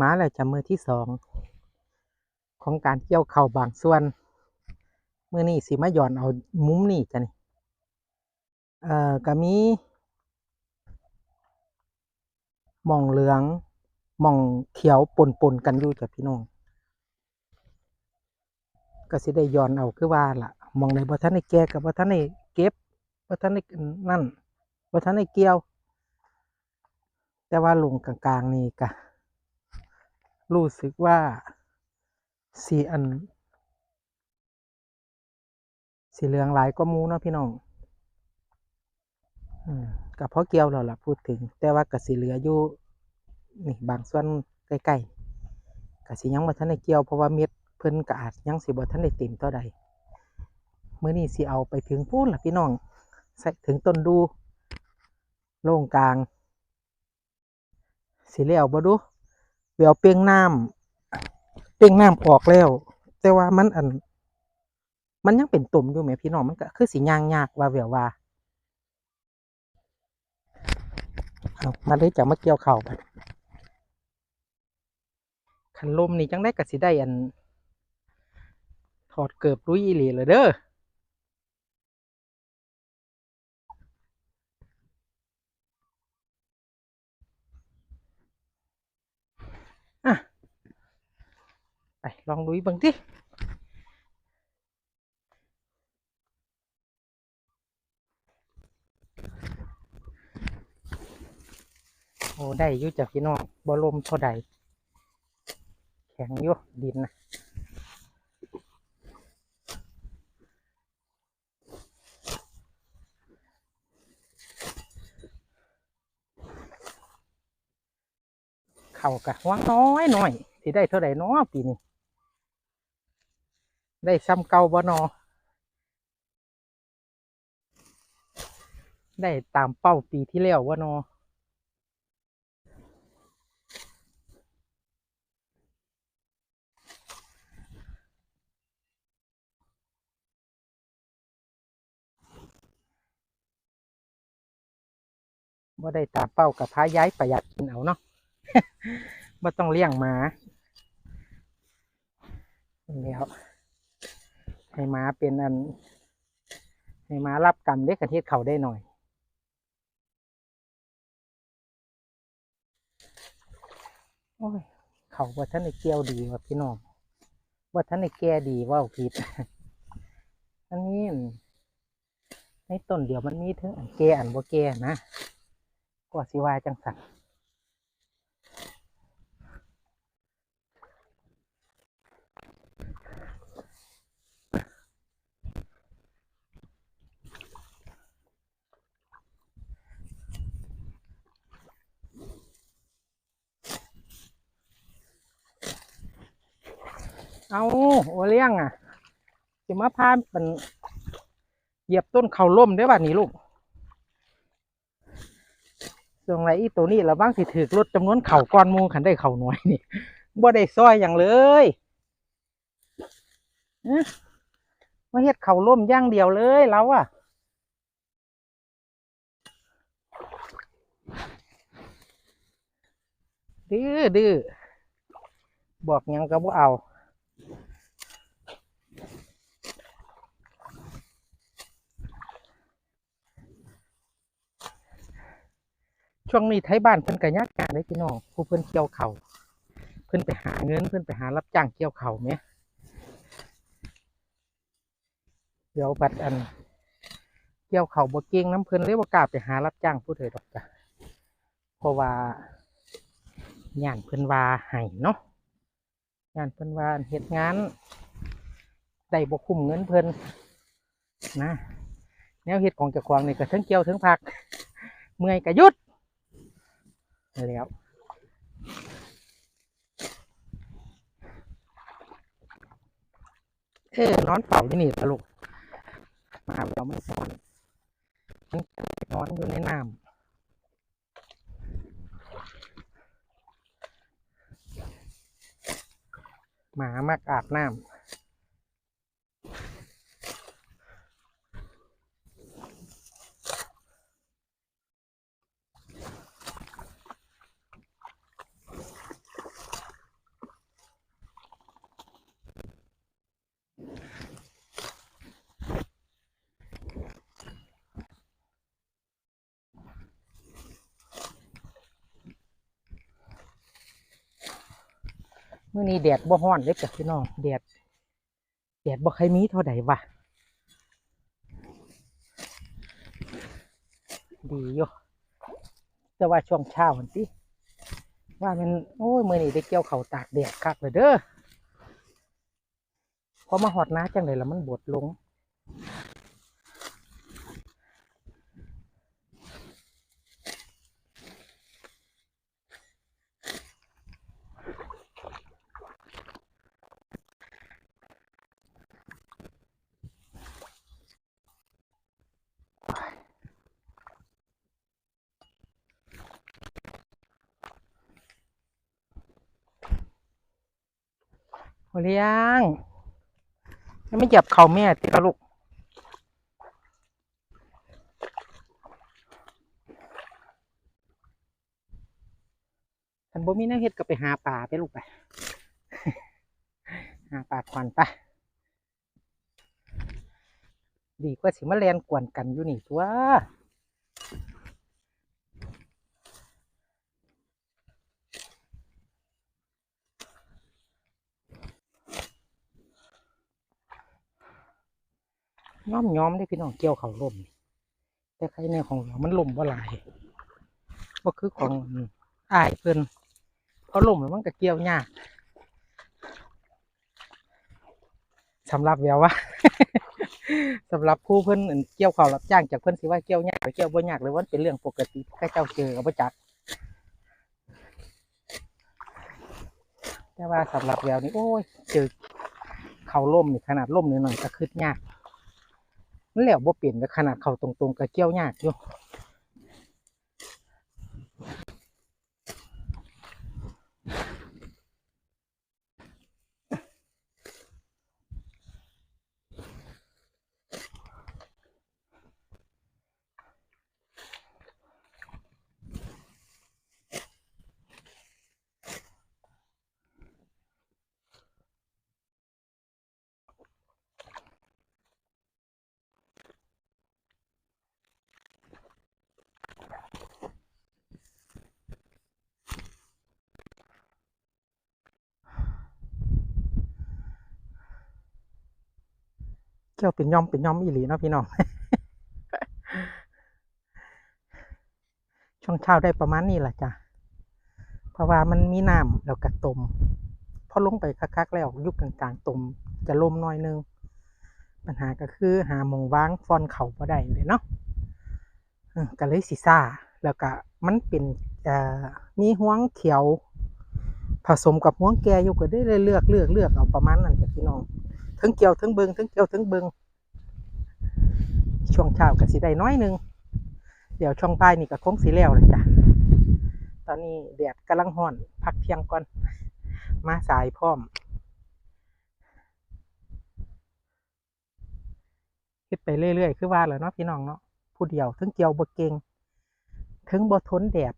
มาแล้วจะมือที่สองของการเกี่ยวเข่าบางส่วนมือนี้สิมาหย่อนเอามุมนี่จ้ะนี่เอ่อก็มีหม่องเหลืองหม่องเขียวปนปนๆกันอยู่จ้ะพี่น้องก็สิได้ย้อนเอาคือว่าล่ะหมองในบ่ทันได้แก้กับบ่ทันได้เก็บบ่ทันได้นั่นบ่ทันได้เกี่ยว แต่ว่าลงกลางๆนี่ก็ รู้สึกว่าสีอัน สีเหลืองหลายก็มูเนาะพี่น้องอกับพอเกี่ยวแล้วล่ะพูดถึง แต่ว่าก็สิเหลืออยู่นี่บางส่วนใกล้ๆก็สิยังบ่ทันได้เกี่ยวเพราะว่าเม็ดเพิ่นก็อาจยังสิบ่ทันได้เต็มเท่าใดเมื้อนี้สิเอาไปถึงพูนล่ะพี่น้องใส่ถึงต้นดูโล่งกลางสิแล้วบ่ดู ดี๋ยวเปียงน้ำเปียงน้ำออกแล้ว แต่ว่ามันอัน มันยังเป็นตุ่มอยู่แหมพี่น้องมันก็คือสิย่างยากว่าเวียวว่าเอามาเลยจะมาเกี่ยวเข่าวกันคันลมนี่จังได้ก็สิได้อันถอดเกือบรุยอีหลีเลยเด้ออะ ไป ลองลุยบิ่งติโอ้ได้ยู่จากพี่น้องบ่ลมเท่าใดแข็งยู่ดินนะเข่ากะว่างน้อยหน่อยสิได้เท่าใดเนาะปีนี้ ได้ซ้ำเก่าบ่นอได้ตามเป้าปีที่แล้วว่านอบ่ได้ตามเป้ากับพาย้ายประหยัดกินเอาเนาะบ่ต้องเลี้ยงหมาแล้ว ให้มาเป็นอัน ให้มารับกรรมเด็กกระเทศเขาได้หน่อย โอ้ย เขาว่าท่านในเกี่ยวดีว่ะพี่น้องว่าท่านในแก่ดีว่าผิดอันนี้ในต้นเดียวมันมีถึงอันแก่อันบ่แก่นะก็สิว่าจังสัน เอาโอเลี้ยงอะสิมาพาเป็นเหยียบต้นเขาล่มได้บ้านี้ลูกส่วนไรอีตัวนี้เราบ้างสิถือรถจำนวนเข่าก้อนมูขันได้เข่าหน่อยนี่บ่ได้ซอยอย่างเลยเอ๊ะมาเฮ็ดเข่าล่มย่างเดียวเลยเราอะดื้อดื้อบอกยังก็บ่เอา ช่วงนี้ไทยบ้านเพิ่นก็ยากงานเลยพี่น้องผู้เพิ่นเกี่ยวเขาวเพิ่นไปหาเงินเพิ่นไปหารับจ้างเกี่ยวเขาวแหมเดี๋ยวบัดอัน เกี่ยวเขาบ่เก่งน้ำเพิ่นเลยบ่กล้าไปหารับจ้างผู้ใดดอกจ้ะเพราะว่าย่านเพิ่นว่าให้เนาะย่านเพิ่นว่าเฮ็ดงานได้บ่คุ้มเงินเพิ่นนะแนวเฮ็ดของเจ้าของนี่ก็ทั้งเกี่ยวทั้งพัก เมื่อยก็หยุด แล้วเอ้นอนเฝ้าที่นี่ตลกมาเราไม่สอนนอนอยู่ในน้ำหมามักอาบน้เมื่อนี้แดดบ่ฮ้อนเด้อจ้ะพี่น้องแดดแดดบ่ใครมีเท่าใดวะดีอยู่แต่ว่าช่วงเช้าหันติว่ามันโอ้ยมื่อนี้ได้เกี่ยวเขาตากแดดคักเลยเด้อพอมาหอดน้าจังเลยแล้วมันบดลง โอเลี้ยงยังไม่เหยียบเขาแม่ติกะลูกฉันบ่มีน้เฮ็ดก็ไปหาปลาไปลูกไป หาปลาควันไปดีกว่าสิมาแลนกวนกันอยู่นี่ตัว ย้อมย้อมได้พี่น้องเกี่ยวเขาล่มแต่ใครในของเรามันล่มว่าลายก็คือของอ้ายเพิ่อนเพราล่มแล้วมันก็เกี่ยวยากสำหรับแววว่าสำหรับผู้เพิ่อนเกี่ยวเขาวรับจ้างจากเพิ่อนสิว่าเกี่ยวยากหรือเกี่ยวบ่ยากเลยว่าเป็นเรื่องปกติแค่เจ้าเจอกับบ่จักแต่ว่าสำหรับแววนี่โอ้ยเจอเขาล่มนี่ขนาดล่มนิดหน่อยก็คืดยาก มันแล้วบ่เปลี่ยนแต่ขนาดเขาตรงๆกับเกี่ยวยากอยู่ เกี่ยวเป็นย่อมเป็นย่อมอีหลีเนาะพี่น้อง ช่วงเช้าได้ประมาณนี้แหละจ้ะ เพราะว่ามันมีน้ำแล้วก็ตมพอลงไปคักๆแล้วอยุคกลางๆตมจะลมน้อยนึง ปัญหาก็คือหาหมองว่างฟอนเขาบ่ได้เลยเนาะก็เลยสิซ่า แล้วก็มันเป็นมีห่วงเขียว ผสมกับห่วงแก่อยู่ก็ได้เลยเลือกเลือกเลือกเอาประมาณนั้นจ้ะพี่น้อง ทั้งเกี่ยวทั้งเบิงทั้งเกี่ยวทั้งเบิงช่วงเช้าก็สิได้น้อยนึง เดี๋ยวช่วงบ่ายนี่ก็คงสิแล้วเลยจ้ะ ตอนนี้แดดกำลังร้อน พักเที่ยงก่อน มาสายพร้อมเฮ็ดไปเรื่อยๆ คือว่าแหล้วเนาะพี่น้องเนาะผู้เดียวถึงเกี่ยวบ่เก่งถึงบ่ทนแดด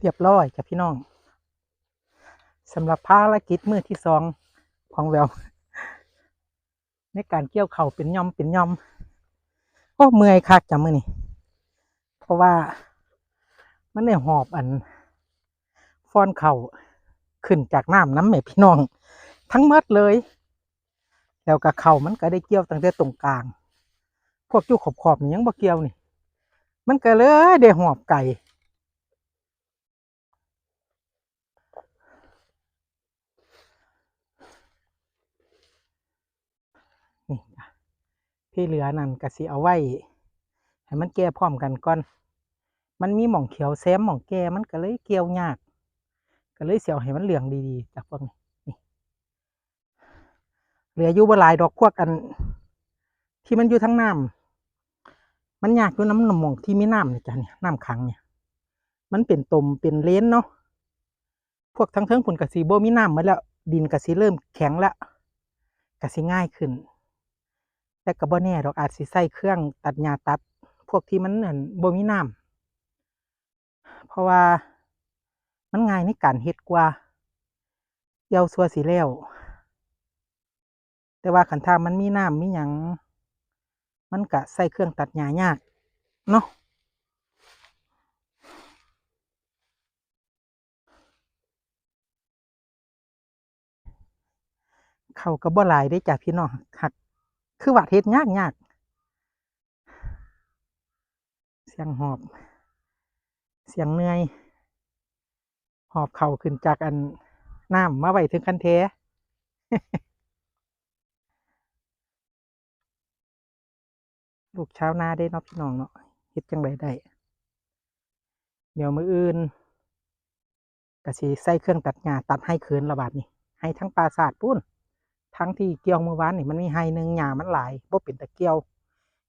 เรียบร้อยจ้ะพี่น้อง สำหรับภารกิจมือที่สองของแววในการเกี่ยวเข่าเป็นย่อมเป็นย่อมโอ้เมื่อยคักจ้ะมือนี่เพราะว่ามันได้หอบอันฟอนเข่าขึ้นจากน้ำน้ำแม่พี่น้อง ทั้งหมดเลย แล้วกับเข่ามันก็ได้เกี่ยวตั้งแต่ตรงกลาง พวกจุขอบขอบนี่ยังบ่เกี่ยวนี่ มันก็เลยได้หอบไก่ นี่จ้ะ ที่เหลือนั่นก็สิเอาไว้ให้มันแก่พร้อมกันก่อน มันมีหม่องเขียวแซมหม่องแก่มันก็เลยเกี่ยวยาก ก็เลยเสียวให้มันเหลืองดีๆจากพวกนี้นี่เหลืออยู่บ่หลายดอกพวกอัน ที่มันอยู่ทั้งน้ำมันยากอยู่น้ำหม่องที่มีน้ำเนี่ยจ้ะเนี่ยน้ำขังเนี่ย มันเป็นตมเป็นเลนเนาะพวกทั้งเทิงผุนกะสีโบมีน้ำมาแล้ว ดินกระสีเริ่มแข็งแล้วกะสีง่ายขึ้น แต่กระบอแน่ดอกอาจสิใส่เครื่องตัดหญ้าตัด พวกที่มันเหมือนบ่มีน้ำเพราะว่ามันง่ายในการเฮ็ดกว่าเยาซัวสีแล้ว แต่ว่าขันทามันมีน้ามีหยังมันกะใส่เครื่องตัดหญ้ายากเนาะเขาก็บ่หลายได้จากพี่น้องหัก คือว่าเฮ็ดยากยากเสียงหอบ เสียงเหนื่อย หอบเข่าขึ้นจากอันน้ำมาไว้ถึงคันแท้ลูกชาวนาได้นาะพี่น้องเนาะเฮ็ดจังไดได้ เดี๋ยวมืออื่นก็สิใส่เครื่องตัดหญ้าตัดให้คืนละบาดนี้ให้ทั้งปราสาทปุ้น ทั้งที่เกี่ยวเมื่อวานนี่มันมีให้หนึ่งหญ้ามันหลายบ่เป็นตะเกี่ยว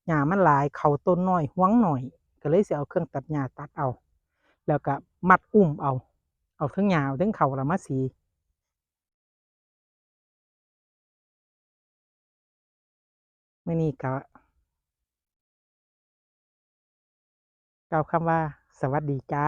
หญ้ามันหลายเข่าต้นน้อยหวงหน่อย ก็เลยเสิเอาเครื่องตัดหญ้าตัดเอา แล้วก็มัดอุ้มเอา เอาทั้งหญ้าเอาทั้งเข่าละมาสีมื่อนี้ก็กล่าวคำว่า สวัสดีจ้า